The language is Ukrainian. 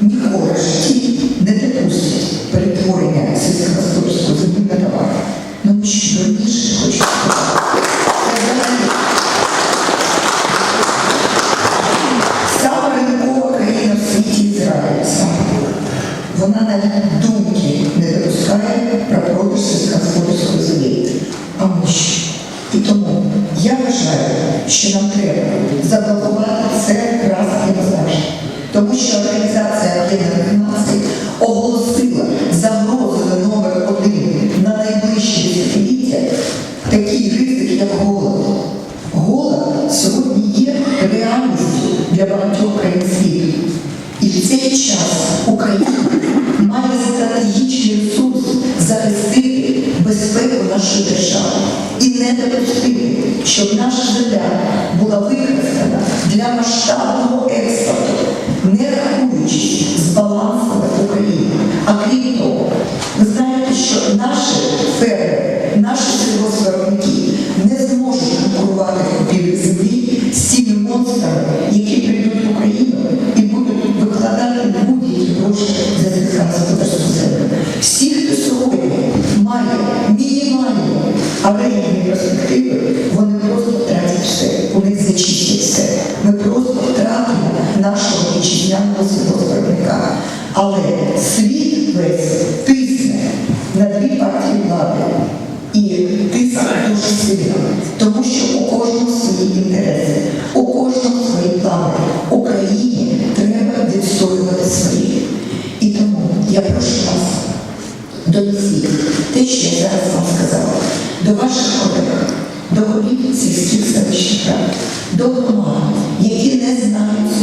ніколи в житті не допустять перетворення сільськогосподарського землі на товар. Ну, що раніше хочу сказати. Сама ринкова країна в світі Ізраїль саме. Вона навіть думки не допускає про продаж сільськогосподарської землі. А ми що? І тому я вважаю, що нам треба заблокувати Тому що Організація Об'єднаних Націй оголосила загрозою номер один на найближчі десятиліття такий ризик, як голод. Голод сьогодні є реальністю для багатьох країн світу. І в цей час Україна має стратегічний ресурс захистити безпеку нашої держави і не допустити, щоб наша земля була використана для масштабного експорту, мінімальні орендні перспективи, вони просто втратять все, вони зачистять все. Ми просто втратимо нашого вітчизняного сільгоспвиробника. Але світ весь тисне на дві партії влади. І тисне дуже сильно, тому що у кожного свої інтереси, у кожного свої плани. Україні треба відстоювати свої. І тому я прошу вас донесіть те, що я зараз вам сказала, до ваших колег, до голів сільських селищних до громад, які не знають